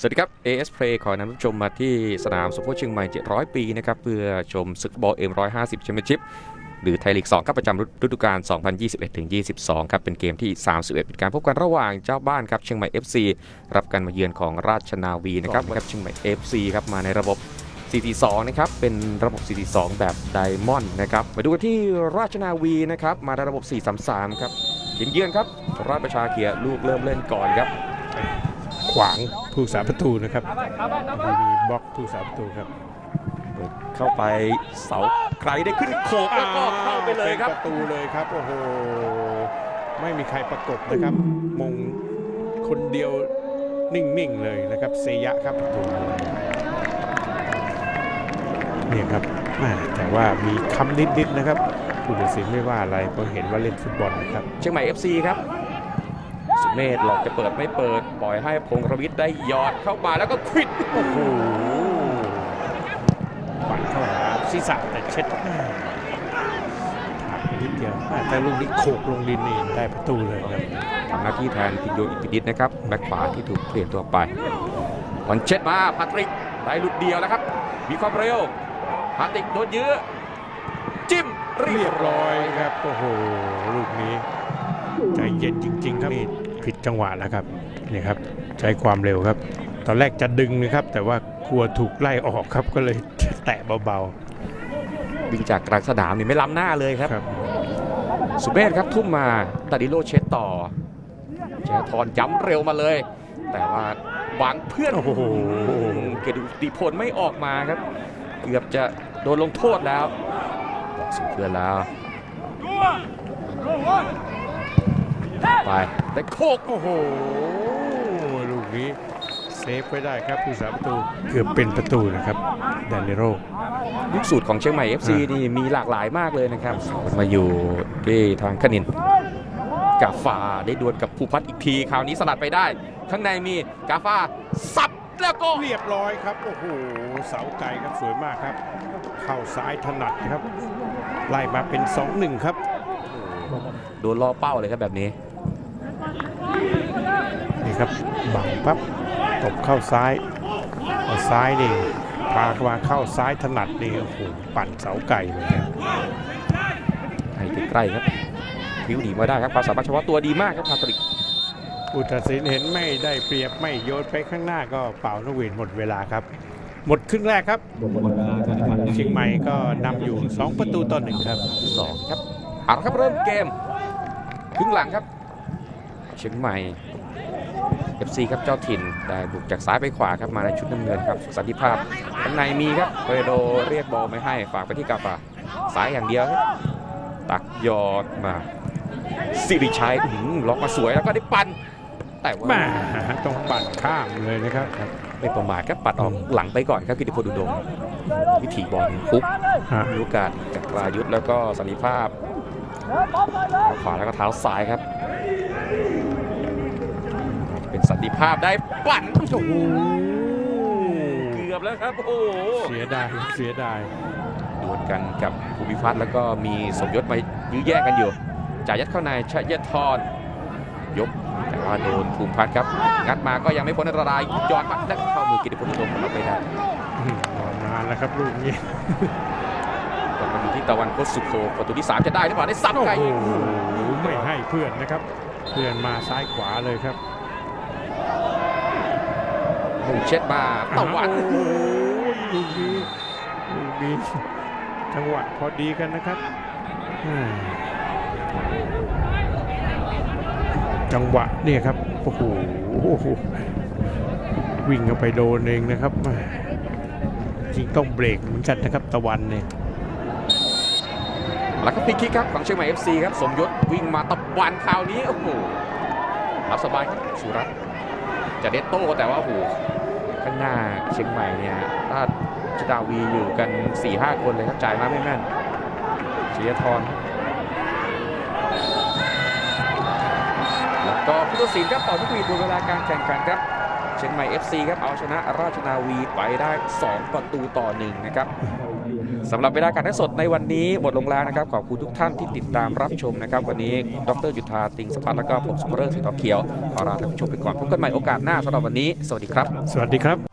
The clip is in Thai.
สวัสดีครับ AS Play ขอนำผู้ชมมาที่สนามสมโพธิเชียงใหม่ 700 ปีนะครับเพื่อชมศึกฟุตบอล M150 แชมเปี้ยนชิพหรือไทยลีก 2 ครับประจำฤดูกาล 2021-22 ครับ เป็นเกมที่ 31 เป็นการพบกันระหว่างเจ้าบ้านครับเชียงใหม่ FC รับการมาเยือนของราชนาวีนะครับครับเชียงใหม่ FC ครับมาในระบบ 4-4-2 นะครับ เป็นระบบ 4-4-2 แบบไดมอนด์นะครับมาดูกันที่ราชนาวีนะครับมาในระบบ 4-3-3 ครับทีมเยือนครับราชประชาเขียลูกเริ่มเล่นก่อนครับ วางผู้สาประตูนะครับมีบล็อกผู้สาประตูครับเข้าไปเสาใครได้ขึ้นโขกแล้วก็เข้าไปเลยครับป็นประตูเลยครับโอ้โหไม่มีใครประกบนะครับ มงคนเดียวนิ่งๆเลยนะครับเซยะครับประตูเนี่ยครับแม่แต่ว่ามีคำนิดๆนะครับผู้ตัดสินไม่ว่าอะไรเพราะเห็นว่าเล่นฟุตบอลนะครับเชียงใหม่ FC ครับสุ เมธหลอกจะเปิดไม่เปิด ปล่อยให้พงษ์รวิทย์ได้หยอดเข้ามาแล้วก็ควิดโอ้โหหวันเข้าหาศีรษะแต่เช็ดแม่ถากไปนิดเดียวแม่แต่ลูกนี้โขกลงดินนี่ได้ประตูเลยครับทำหน้าที่แทนพินโยอิปิดิตนะครับแบ็คขวาที่ถูกเปลี่ยนตัวไปบอลเช็ดมาพาตริกได้หลุดเดียวแล้วครับ มีความเร็วพาตริกโดนยื้อจิ้มเรีเรียยบบร้ร้ออยยครับโอ้โหลูกนี้ใจเย็นจริง ๆ ครับนี่ ผิดจังหวะแล้วครับนี่ครับใช้ความเร็วครับ ตอนแรกจะดึงนะครับ แต่ว่ากลัวถูกไล่ออกครับก็เลยแตะเบาวิ่งจากกลางสนามนี่ไม่ล้ำหน้าเลยครับๆครับสุเมธครับทุ่มมาดาดิโลเช็ดต่อเจทอนย้ำเร็วมาเลย แต่ว่าหวังเพื่อนโอ้โหเกียรติพลไม่ออกมาครับ เกือบจะโดนลงโทษแล้วบอกสุเพื่อนแล้ว ไปได้โคกโอ้โหลูกนี้เซฟไว้ได้ครับผู้สาประตูเกือบเป็นประตูนะครับดานเนโรลูกสูตรของเชียงใหม่ FC อ่านี่นี่มีหลากหลายมากเลยนะครับ มาอยู่ที่ทางคณินกาฟาได้ดวลกับภูพัฒน์อีกที คราวนี้สลัดไปได้ ข้างในมีกาฟาสับแล้วก็เรียบร้อยครับ โอ้โหเสาไก่ครับสวยมากครับ เข้าซ้ายถนัดครับ ไล่มาเป็น 2-1 ครับ โดนล่อเป้าเลยครับแบบนี้ นี่ครับบังปั๊บตบเข้าซ้ายเอาซ้ายนี่พามาเข้าซ้ายถนัดนี่โอ้โหปั่นเสาไก่เลยนะให้ใกล้ๆครับพิ้วดีมาได้ครับความสามารถเฉพาะตัวดีมากครับพาตริกอุตสินเห็นไม่ได้เปรียบไม่โยนไปข้างหน้าก็เป่านกหวีดหมดเวลาครับ หมดครึ่งแรกครับเชียงใหม่ก็นำอยู่ 2 ประตูต่อหนึ่งครับสองครับเอาละครับเริ่มเกมครึ่งหลังครับ เชียงใหม่ FC ครับเจ้าถิ่นได้บุกจากซ้ายไปขวาครับมาในชุดน้ำเงินครับสันติภาพข้างในมีครับเปโดเรียกบอลไม่ให้ฝากไปที่กาฟาซ้ายอย่างเดียวครับตักยอดมาสิริชัยอื้อหือล็อกมาสวยแล้วก็ได้ปันแต่ว่าแม่ต้องปั่นข้ามเลยนะครับไม่ประมาทครับปัดออกหลังไปก่อนครับกิติพลอุดมวิถีบอลคุกฮะมีโอกาสจากปรายุทธ์แล้วก็สันติภาพเท้าขวาแล้วก็เท้าซ้ายครับ เป็นสันติภาพได้ปั่นโอ้โหเกือบแล้วครับโอ้โหเสียดายเสียดายดวลกันกับภูมิพัฒน์แล้วก็มีสมยศมายื้อแย่งกันอยู่จ่ายยัดเข้าในชัยทรยกแต่ว่าโดนภูมิพัฒน์ครับ งัดมาก็ยังไม่พ้นอันตรายย้อนมาและเข้ามือกิติพลอุดมเราไปได้อื้อรอนานแล้วครับลูกนี้กลับมาอยู่ที่ตะวันโคตสุโขประตูที่ 3 จะได้หรือเปล่าได้ซ้ำโอ้ไกลโหไม่ให้เพื่อนนะครับ เพื่อนมาซ้ายขวาเลยครับ มุงเช็ดมาตะวันโอ้โหลูกนี้ลูกนี้จังหวะพอดีกันนะครับอืมจังหวะเนี่ยครับโอ้โหวิ่งเข้าไปโดนเองนะครับแม่จริงต้องเบรกเหมือนกันนะครับตะวันเนี่ยแล้วก็พลิกคิกครับของเชียงใหม่ FC ครับ สมยศวิ่งมาตะวันคราวนี้ โอ้โหรับสบายครับสุรัตน์ จะเด็ดโต้แต่ว่าโอ้โหข้างหน้าเชียงใหม่เนี่ยถ้าชดาวีอยู่กัน4-5คนเลยครับจ่ายมาไม่แม่นเชียทรแล้วก็พุทธศิลป์ครับต่อทุกวีดเวลาการแข่งขันครับเชียงใหม่ FC ครับเอาชนะราชนาวีไปได้ 2 ประตูต่อหนึ่งนะครับ สำหรับเวลาการทั้งสดในวันนี้หมดลงแล้วนะครับขอบคุณทุกท่านที่ติดตามรับชมนะครับ วันนี้ดรยุทธาติงสพัฒน์แล้วก็ผมสุภเริศสีทองเขียวขอลาท่านผู้ชมไปก่อนพบกันใหม่โอกาสหน้าสำหรับวันนี้ สวัสดีครับ สวัสดีครับ